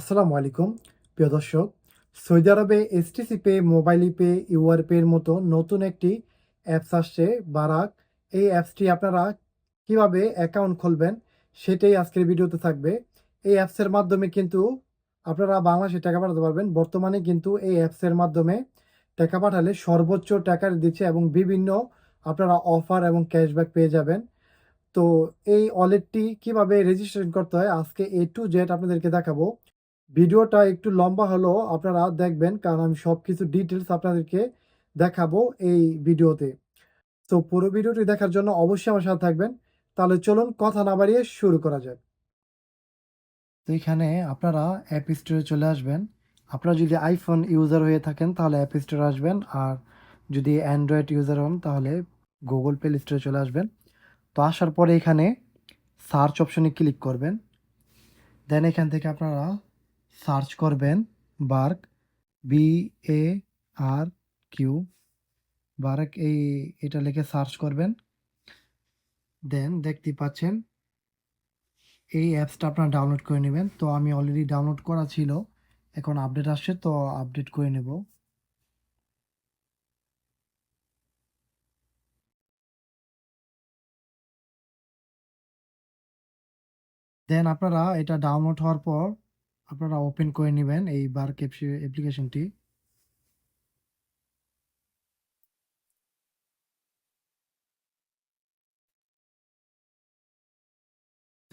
আসসালামু আলাইকুম। প্রিয় দর্শক, সৌদি আরবে STC pay mobile pay UR পের মতো নতুন একটি অ্যাপস আসছে। বারাক, এই অ্যাপসটি আপনারা কীভাবে অ্যাকাউন্ট খুলবেন সেটাই আজকের ভিডিওতে থাকবে। এই অ্যাপসের মাধ্যমে কিন্তু আপনারা বাংলাদেশে টাকা পাঠাতে পারবেন। বর্তমানে কিন্তু এই অ্যাপসের মাধ্যমে টাকা পাঠালে সর্বোচ্চ টাকা দিচ্ছে এবং বিভিন্ন আপনারা অফার এবং ক্যাশব্যাক পেয়ে যাবেন। তো এই ওয়ালেটটি কীভাবে রেজিস্ট্রেশন করতে হয়, আজকে এ টু জেড আপনাদেরকে দেখাবো। ভিডিওটা একটু লম্বা হলেও আপনারা দেখবেন, কারণ আমি সব কিছু ডিটেলস আপনাদেরকে দেখাবো এই ভিডিওতে। তো পুরো ভিডিওটি দেখার জন্য অবশ্যই আমার সাথে থাকবেন। তাহলে চলুন কথা না বাড়িয়ে শুরু করা যাক। তো এখানে আপনারা অ্যাপ স্টোরে চলে আসবেন। আপনারা যদি আইফোন ইউজার হয়ে থাকেন, তাহলে অ্যাপ স্টোরে আসবেন। আর যদি অ্যান্ড্রয়েড ইউজার হন, তাহলে গুগল প্লে স্টোরে চলে আসবেন। তো আসার পরে এখানে সার্চ অপশনে ক্লিক করবেন। দেন এখান থেকে আপনারা সার্চ করবেন Barq B A R Q Barq এই, এটা লিখে সার্চ করবেন। দেন দেখতে পাচ্ছেন, এই অ্যাপসটা আপনারা ডাউনলোড করে নেবেন। তো আমি অলরেডি ডাউনলোড করা ছিল, এখন আপডেট আসছে, তো আপডেট করে নেব। দেন আপনারা এটা ডাউনলোড হওয়ার পর আপনারা ওপেন করে নেবেন এই বার ক্যাপসি অ্যাপ্লিকেশনটি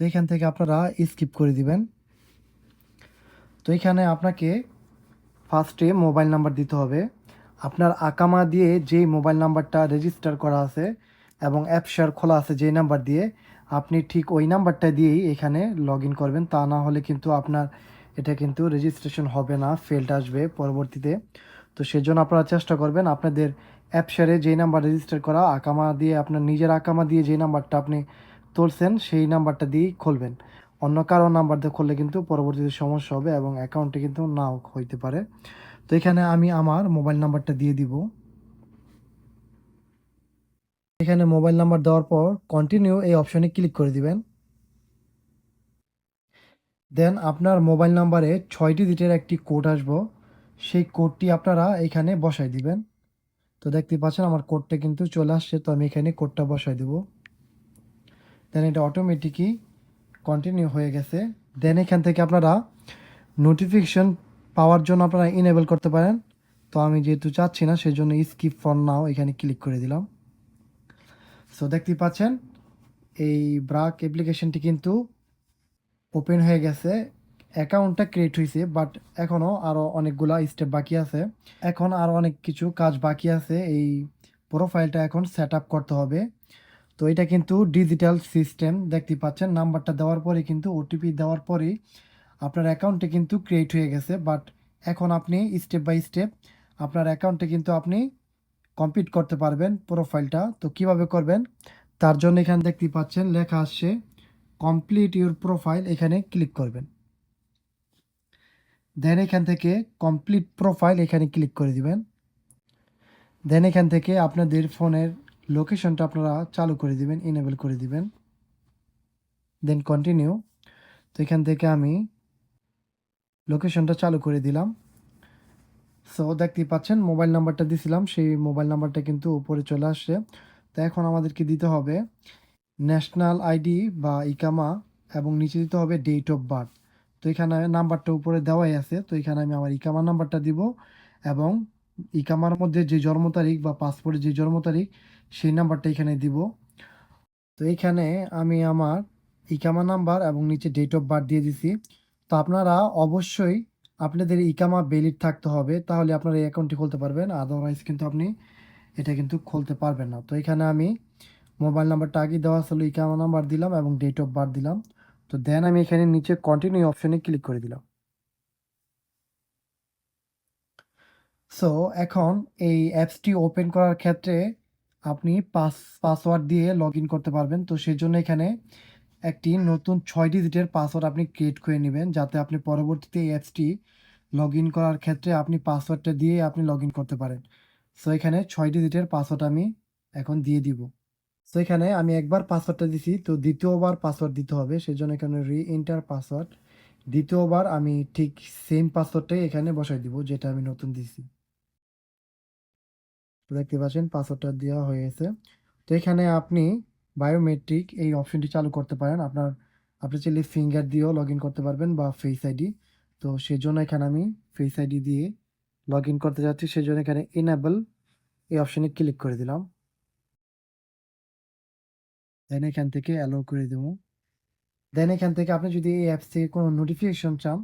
তো এখান থেকে আপনারা স্কিপ করে দিবেন। তো এখানে আপনাকে ফার্স্টে মোবাইল নাম্বার দিতে হবে। আপনার আকামা দিয়ে যেই মোবাইল নাম্বারটা রেজিস্টার করা আছে এবং অ্যাপ শেয়ার খোলা আছে যেই নাম্বার দিয়ে, আপনি ঠিক ওই নাম্বারটা দিয়েই এখানে লগ করবেন। তা না হলে কিন্তু আপনার এটা কিন্তু রেজিস্ট্রেশন হবে না ফেল্ড আসবে পরবর্তীতে। তো সেজন্য আপনারা চেষ্টা করবেন আপনাদের অ্যাপ শেয়ারে যেই নাম্বার রেজিস্টার করা, আকামা দিয়ে আপনার নিজের আকামা দিয়ে যেই নাম্বারটা আপনি তুলছেন, সেই নাম্বারটা দিয়েই খুলবেন। অন্য কারও নাম্বার দিয়ে খুললে কিন্তু পরবর্তীতে সমস্যা হবে এবং অ্যাকাউন্টে কিন্তু নাও হইতে পারে। তো এখানে আমি আমার মোবাইল নাম্বারটা দিয়ে দিব। এখানে মোবাইল নাম্বার দেওয়ার পর কন্টিনিউ এই অপশনে ক্লিক করে দিবেন। দেন আপনার মোবাইল নাম্বারে ছয়টি ডিজিটের একটি কোড আসব। সেই কোডটি আপনারা এখানে বসাই দিবেন। তো দেখতে পাচ্ছেন আমার কোডটা কিন্তু চলে আসছে, তো আমি এখানে কোডটা বসাই দেব। দেন এটা অটোমেটিকই কন্টিনিউ হয়ে গেছে। দেন এখান থেকে আপনারা নোটিফিকেশন পাওয়ার জন্য আপনারা ইনেবল করতে পারেন। তো আমি যেহেতু চাচ্ছি না সেই জন্য স্কিপ ফর নাও এখানে ক্লিক করে দিলাম। সো দেখতে পাচ্ছেন, এই ব্রাক অ্যাপ্লিকেশনটি কিন্তু ওপেন হয়ে গেছে অ্যাকাউন্টটা ক্রিয়েট হয়েছে বাট এখনও আরও অনেকগুলা স্টেপ বাকি আছে। এখন আরও অনেক কিছু কাজ বাকি আছে, এই প্রোফাইলটা এখন সেট আপ করতে হবে। তো এটা কিন্তু ডিজিটাল সিস্টেম দেখতে পাচ্ছেন নাম্বারটা দেওয়ার পরে কিন্তু ওটিপি দেওয়ার পরেই আপনার অ্যাকাউন্টে কিন্তু ক্রিয়েট হয়ে গেছে বাট এখন আপনি স্টেপ বাই স্টেপ আপনার অ্যাকাউন্টে কিন্তু আপনি কমপ্লিট করতে পারবেন প্রোফাইলটা তো কীভাবে করবেন? তার জন্য এখানে দেখতে পাচ্ছেন, লেখা আসছে কমপ্লিট ইউর প্রোফাইল এখানে ক্লিক করবেন। দেন এখান থেকে কমপ্লিট প্রোফাইল এখানে ক্লিক করে দিবেন। দেন এখান থেকে আপনাদের ফোনের লোকেশনটা আপনারা চালু করে দিবেন ইনেবল করে দিবেন। দেন কন্টিনিউ তো এখান থেকে আমি লোকেশনটা চালু করে দিলাম। সো দেখতেই পাচ্ছেন মোবাইল নাম্বারটা দিছিলাম, সেই মোবাইল নাম্বারটা কিন্তু উপরে চলে আসছে। তো এখন আমাদেরকে দিতে হবে ন্যাশনাল আইডি বা ইকামা এবং নিচে দিতে হবে ডেট অফ বার্থ তো এখানে নাম্বারটা উপরে দেওয়াই আছে। তো এখানে আমি আমার ইকামা নাম্বারটা দিব এবং ইকামার মধ্যে যে জন্ম তারিখ বা পাসপোর্টের যে জন্ম তারিখ, সেই নাম্বারটা এখানে দিব। তো এখানে আমি আমার ইকামা নাম্বার এবং নিচে ডেট অফ বার্থ দিয়ে দিছি। তো আপনারা অবশ্যই আপনাদের ইকামা ভ্যালিড থাকতে হবে, তাহলে আপনারা এই অ্যাকাউন্টটি খুলতে পারবেন। আদারওয়াইজ কিন্তু আপনি এটা কিন্তু খুলতে পারবেন না। তো এখানে আমি মোবাইল নাম্বারটা আগে দেওয়া ছিল ইকামা নাম্বার দিলাম এবং ডেট অফ বার্থ দিলাম। তো দেন আমি এখানে নিচে কন্টিনিউ অপশনে ক্লিক করে দিলাম। সো এখন এই অ্যাপসটি ওপেন করার ক্ষেত্রে আপনি পাস পাসওয়ার্ড দিয়ে লগ ইন করতে পারবেন। তো সেই জন্য এখানে একটি নতুন ছয় ডিজিটের পাসওয়ার্ড আপনি ক্রিয়েট করে নেবেন, যাতে আপনি পরবর্তীতে এই অ্যাপসটি লগ ইন করার ক্ষেত্রে আপনি পাসওয়ার্ডটা দিয়ে আপনি লগ ইন করতে পারেন। সো এখানে ছয় ডিজিটের পাসওয়ার্ড আমি এখন দিয়ে দিব। সো এখানে আমি একবার পাসওয়ার্ডটা দিছি, তো দ্বিতীয়বার পাসওয়ার্ড দিতে হবে সেই জন্য এখানে রি এন্টার পাসওয়ার্ড দ্বিতীয়বার আমি ঠিক সেম পাসওয়ার্ডটাই এখানে বসাই দিব, যেটা আমি নতুন দিছি। তো দেখতে পাচ্ছেন পাসওয়ার্ডটা দেওয়া হয়ে গেছে। তো এখানে আপনি বায়োমেট্রিক এই অপশনটি চালু করতে পারেন। আপনার, আপনি চাইলে ফিঙ্গার দিয়েও লগ করতে পারবেন বা ফেস আইডি তো সেজন্য এখানে আমি ফেস আইডি দিয়ে লগ করতে যাচ্ছি, সেজন্য এখানে এনাবেল এই অপশনে ক্লিক করে দিলাম। দেন এখান থেকে অ্যালো করে দেবো। দেন এখান থেকে আপনি যদি এই অ্যাপস থেকে কোনো নোটিফিকেশন চান,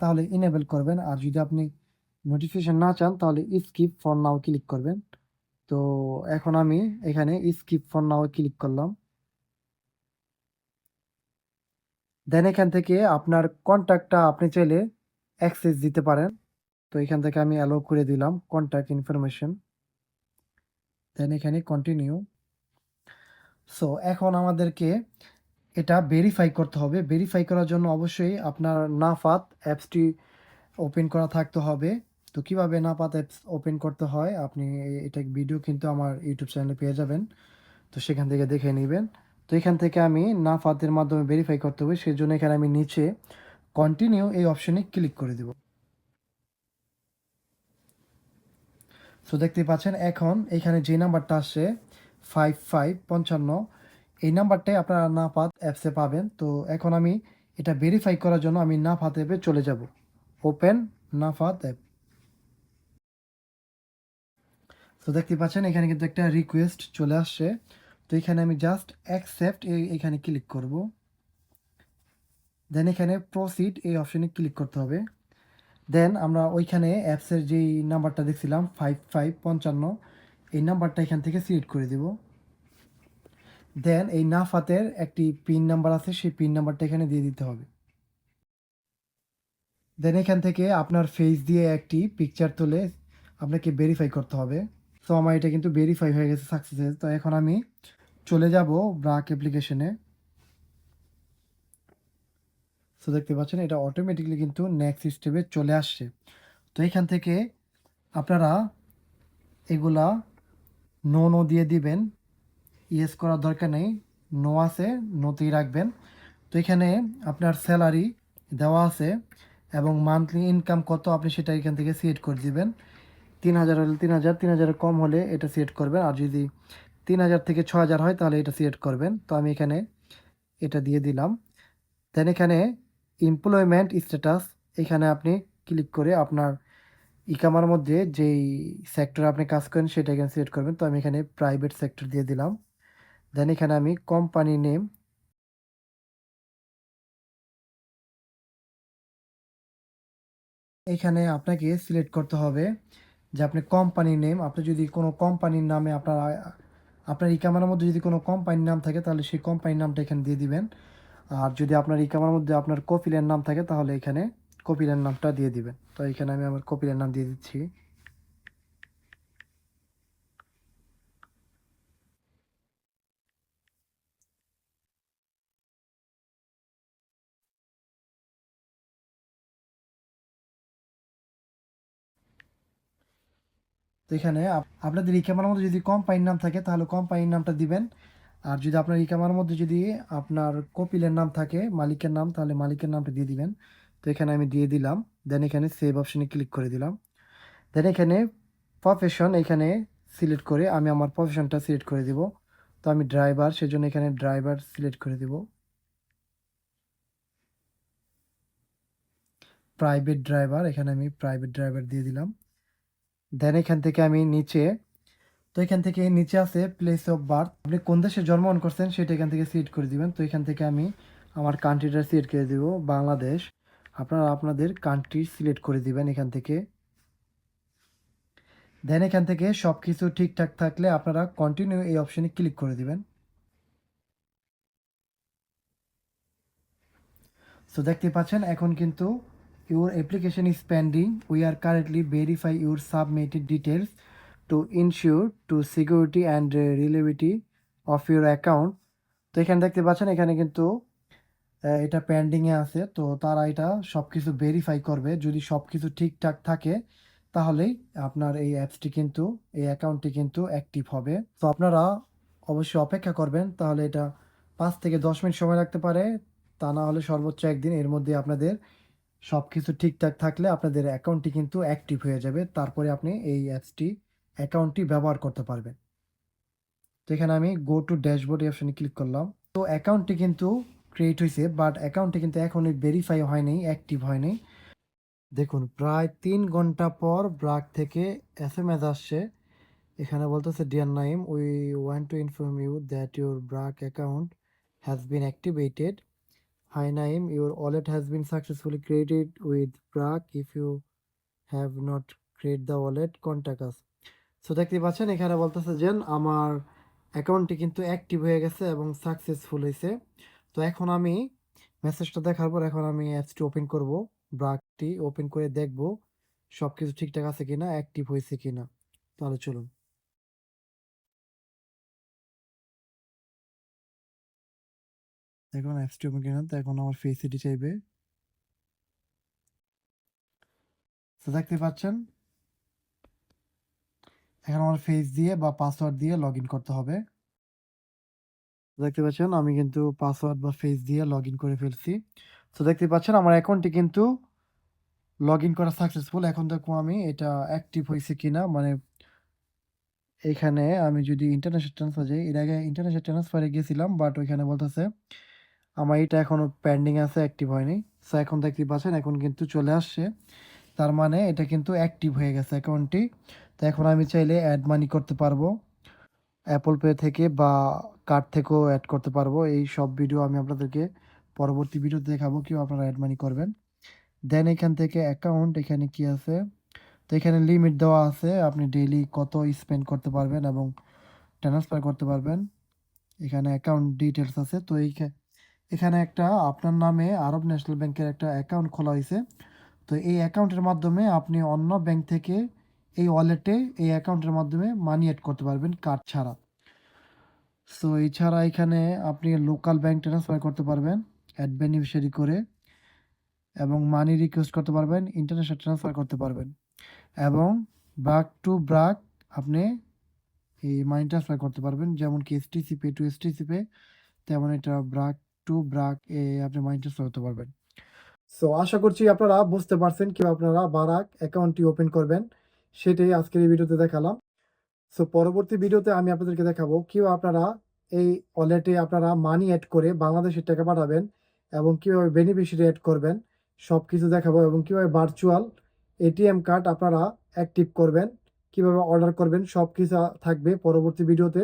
তাহলে ইনেবল করবেন। আর যদি আপনি নোটিফিকেশন না চান, তাহলে স্কিপ ফর নাও ক্লিক করবেন। তো এখন আমি এখানে স্কিপ ফর নাও ক্লিক করলাম। দেন এখান থেকে আপনার কন্ট্যাক্টটা আপনি চাইলে অ্যাক্সেস দিতে পারেন। তো এখান থেকে আমি অ্যালো করে দিলাম কন্ট্যাক্ট ইনফরমেশন দেন এখানে কন্টিনিউ সো এখন আমাদেরকে এটা ভেরিফাই করতে হবে। ভেরিফাই করার জন্য অবশ্যই আপনার নাফাত অ্যাপসটি ওপেন করা থাকতে হবে। তো কীভাবে নাফাত অ্যাপস ওপেন করতে হয়, আপনি এটা ভিডিও কিন্তু আমার ইউটিউব চ্যানেলে পেয়ে যাবেন। তো সেখান থেকে দেখে নেবেন। তো এখান থেকে আমি নাফাতের মাধ্যমে ভেরিফাই করতে হবে সেই জন্য এখানে আমি নিচে কন্টিনিউ এই অপশনে ক্লিক করে দেব। সো দেখতে পাচ্ছেন, এখন এখানে যে নাম্বারটা আসছে ফাইভ ফাইভ পঞ্চান্ন এই নাম্বারটাই আপনারা নাফাত অ্যাপসে পাবেন। তো এখন আমি এটা ভেরিফাই করার জন্য আমি নাফাত অ্যাপে চলে যাব। ওপেন নাফাত অ্যাপ তো দেখতে পাচ্ছেন, এখানে কিন্তু একটা রিকোয়েস্ট চলে আসছে। তো এখানে আমি জাস্ট অ্যাকসেপ্ট এখানে ক্লিক করব। দেন এখানে প্রসিড এই অপশনে ক্লিক করতে হবে। দেন আমরা ওইখানে অ্যাপসের যেই নাম্বারটা দেখছিলাম ফাইভ ফাইভ পঞ্চান্ন এই নাম্বারটা এখান থেকে সিলেক্ট করে দেব। দেন এই নাফাতের একটি পিন নাম্বার আছে, সেই পিন নাম্বারটা এখানে দিয়ে দিতে হবে। দেন এখান থেকে আপনার ফেস দিয়ে একটি পিকচার তুলে আপনাকে ভেরিফাই করতে হবে। তো আমার এটা কিন্তু ভেরিফাই হয়ে গেছে সাকসেস তো এখন আমি চলে যাব ব্রাক অ্যাপ্লিকেশনে সো দেখতে পাচ্ছেন, এটা অটোমেটিকলি কিন্তু নেক্সট স্টেপে চলে আসছে। তো এখান থেকে আপনারা এগুলা নো নো দিয়ে দিবেন। ইয়েস করার দরকার নেই। নো আছে, নোতেই রাখবেন। তো এখানে আপনার স্যালারি দেওয়া আছে এবং মান্থলি ইনকাম কত আপনি সেটা এখান থেকে সিলেক্ট করে দিবেন। তিন হাজার হলে তিন হাজার, তিন হাজারের কম হলে এটা সিলেক্ট করবেন। আর যদি তিন হাজার থেকে ছ হাজার হয় তাহলে এটা সিলেক্ট করবেন। তো আমি এখানে এটা দিয়ে দিলাম। দেন এখানে এমপ্লয়মেন্ট স্ট্যাটাস এখানে আপনি ক্লিক করে আপনার ইকামার মধ্যে যেই সেক্টর আপনি কাজ করেন সেটা এখানে সিলেক্ট করবেন। তো আমি এখানে প্রাইভেট সেক্টর দিয়ে দিলাম। দেন এখানে আমি কোম্পানি নেম এখানে আপনাকে সিলেক্ট করতে হবে যে আপনি কোম্পানি নেম আপনি যদি কোনো কোম্পানির নামে আপনার আপনার ইকামার মধ্যে যদি কোনো কোম্পানির নাম থাকে, তাহলে সেই কোম্পানির নামটা এখানে দিয়ে দিবেন। আর যদি আপনার ইকামার মধ্যে আপনার কপিলের নাম থাকে, তাহলে এখানে কপিলের নামটা দিয়ে দিবেন। তো এখানে আমি আমার কপিলের নাম দিয়ে দিচ্ছি। এখানে আপ- আপনাদের ইকামার মধ্যে যদি কোম্পানির নাম থাকে, তাহলে কোম্পানির নামটা দিবেন। আর যদি আপনার ইকামার মধ্যে যদি আপনার কপিলের নাম থাকে, মালিকের নাম, তাহলে মালিকের নামটা দিয়ে দিবেন। তো এখানে আমি দিয়ে দিলাম। দেন এখানে সেভ অপশানে ক্লিক করে দিলাম। দেন এখানে প্রফেশন এখানে সিলেক্ট করে আমি আমার প্রফেশনটা সিলেক্ট করে দিব। তো আমি ড্রাইভার সেজন্য এখানে ড্রাইভার সিলেক্ট করে দিব। প্রাইভেট ড্রাইভার এখানে আমি প্রাইভেট ড্রাইভার দিয়ে দিলাম। দেন এখান থেকে আমি নিচে, তো এখান থেকে নিচে আছে প্লেস অফ বার্থ আপনি কোন দেশে জন্মগ্রহণ করছেন সেটা এখান থেকে সিলেক্ট করে দিবেন। তো এখান থেকে আমি আমার কান্ট্রিটা সিলেক্ট করে দিব, বাংলাদেশ। আপনারা আপনাদের কান্ট্রি সিলেক্ট করে দিবেন এখান থেকে। দেন এখান থেকে সব কিছু ঠিকঠাক থাকলে আপনারা কন্টিনিউ এই অপশনে ক্লিক করে দিবেন। সো দেখতে পাচ্ছেন, এখন কিন্তু your application is pending we are currently verify your submitted details to ensure to security and reliability of your account তো এখানে দেখতে পাচ্ছেন, এখানে কিন্তু এটা পেন্ডিংয়ে আছে, তো তারা এটা সব কিছু ভেরিফাই করবে। যদি সব কিছু ঠিকঠাক থাকে, তাহলেই আপনার এই অ্যাপসটি কিন্তু, এই অ্যাকাউন্টটি কিন্তু অ্যাক্টিভ হবে। তো আপনারা অবশ্যই অপেক্ষা করবেন, তাহলে এটা পাঁচ থেকে দশ মিনিট সময় লাগতে পারে। তা না হলে সর্বোচ্চ একদিন এর মধ্যে আপনাদের সব কিছু ঠিকঠাক থাকলে আপনাদের অ্যাকাউন্টটি কিন্তু অ্যাক্টিভ হয়ে যাবে। তারপরে আপনি এই অ্যাপসটি অ্যাকাউন্টটি ব্যবহার করতে পারবেন। তো এখানে আমি গো টু ড্যাশবোর্ড অপশানে ক্লিক করলাম। তো অ্যাকাউন্টটি কিন্তু ক্রিয়েট হয়েছে বাট অ্যাকাউন্টটি কিন্তু এখনই ভেরিফাই হয়নি অ্যাক্টিভ হয়নি দেখুন, প্রায় তিন ঘণ্টা পর ব্রাক থেকে এস এম এস আসছে। এখানে বলতেছে dear Naim we want to inform you that your BRAC account has been activated hi Naim your wallet has been successfully created with BRAC. If you have not create the wallet contact us so দেখতে পাচ্ছেন, এখানে বলতেছে যে আমার অ্যাকাউন্টটি কিন্তু active হয়ে গেছে এবং সাকসেসফুল হয়েছে তো এখন আমি মেসেজটা দেখার পর এখন আমি অ্যাপসটি ওপেন করব ব্রাকটি ওপেন করে দেখব সব কিছু ঠিকঠাক আছে কিনা অ্যাক্টিভ হয়েছে কিনা। তাহলে চলুন। এখন অ্যাপসটি ওপেন কিনা তো এখন আমার ফেস আইডি চাইবে তো দেখতে পাচ্ছেন, এখন আমার ফেস দিয়ে বা পাসওয়ার্ড দিয়ে লগ ইন করতে হবে। দেখতে পাচ্ছেন, আমি কিন্তু পাসওয়ার্ড বা ফেস দিয়ে লগ ইন করে ফেলছি। তো দেখতে পাচ্ছেন, আমার অ্যাকাউন্টটি কিন্তু লগ ইন করা সাকসেসফুল এখন দেখব আমি এটা অ্যাক্টিভ হয়েছে কিনা মানে এখানে আমি যদি ইন্টারন্যাশনাল ট্রান্সফার যাই, এর আগে ইন্টারন্যাশনাল ট্রান্সফারে গিয়েছিলাম বাট ওইখানে বলতেছে আমার এটা এখনও পেন্ডিং আছে অ্যাক্টিভ হয়নি। সো এখন দেখতে পাচ্ছেন, এখন কিন্তু চলে আসছে। তার মানে এটা কিন্তু অ্যাক্টিভ হয়ে গেছে অ্যাকাউন্টটি তো এখন আমি চাইলে অ্যাড মানি করতে পারব। অ্যাপল পে থেকে বা কার্ড থেকেও অ্যাড করতে পারব। এই সব ভিডিও আমি আপনাদেরকে পরবর্তী ভিডিওতে দেখাবো কেউ আপনারা অ্যাড মানি করবেন। দেন এখান থেকে অ্যাকাউন্ট এখানে কি আছে? তো এখানে লিমিট দেওয়া আছে। আপনি ডেইলি কত স্পেন্ড করতে পারবেন এবং ট্রান্সফার করতে পারবেন। এখানে অ্যাকাউন্ট ডিটেলস আছে। তো এই এখানে একটা আপনার নামে আরব ন্যাশনাল ব্যাংকের একটা অ্যাকাউন্ট খোলা হয়েছে। তো এই অ্যাকাউন্টের মাধ্যমে আপনি অন্য ব্যাংক থেকে এই ওয়ালেটে এই অ্যাকাউন্টের মাধ্যমে মানি অ্যাড করতে পারবেন কার্ড ছাড়া। সো এছাড়া এখানে আপনি লোকাল ব্যাংক ট্রান্সফার করতে পারবেন অ্যাড বেনিফিশিয়ারি করে, এবং মানি রিকোয়েস্ট করতে পারবেন ইন্টারন্যাশনাল ট্রান্সফার করতে পারবেন। এবং ব্রাক টু ব্রাক আপনি এই মানি ট্রান্সফার করতে পারবেন, যেমন কি STC pay to STC pay তেমন এটা ব্রাক টু ব্রাক এ আপনি মানি ট্রান্সফার করতে পারবেন। সো আশা করছি আপনারা বুঝতে পারছেন কি আপনারা বারাক অ্যাকাউন্টটি ওপেন করবেন, সেটাই আজকের এই ভিডিওতে দেখালাম। সো পরবর্তী ভিডিওতে আমি আপনাদেরকে দেখাবো কীভাবে আপনারা এই ওয়ালেটে আপনারা মানি অ্যাড করে বাংলাদেশের টাকা পাঠাবেন এবং কীভাবে বেনিফিশিয়ারি অ্যাড করবেন সব কিছু দেখাবো এবং কীভাবে ভার্চুয়াল এটিএম কার্ড আপনারা অ্যাক্টিভ করবেন, কীভাবে অর্ডার করবেন সব কিছু থাকবে পরবর্তী ভিডিওতে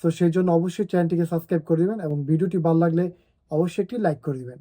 সো সেই জন্য অবশ্যই চ্যানেলটিকে সাবস্ক্রাইব করে দেবেন এবং ভিডিওটি ভালো লাগলে অবশ্যই একটি লাইক করে দেবেন।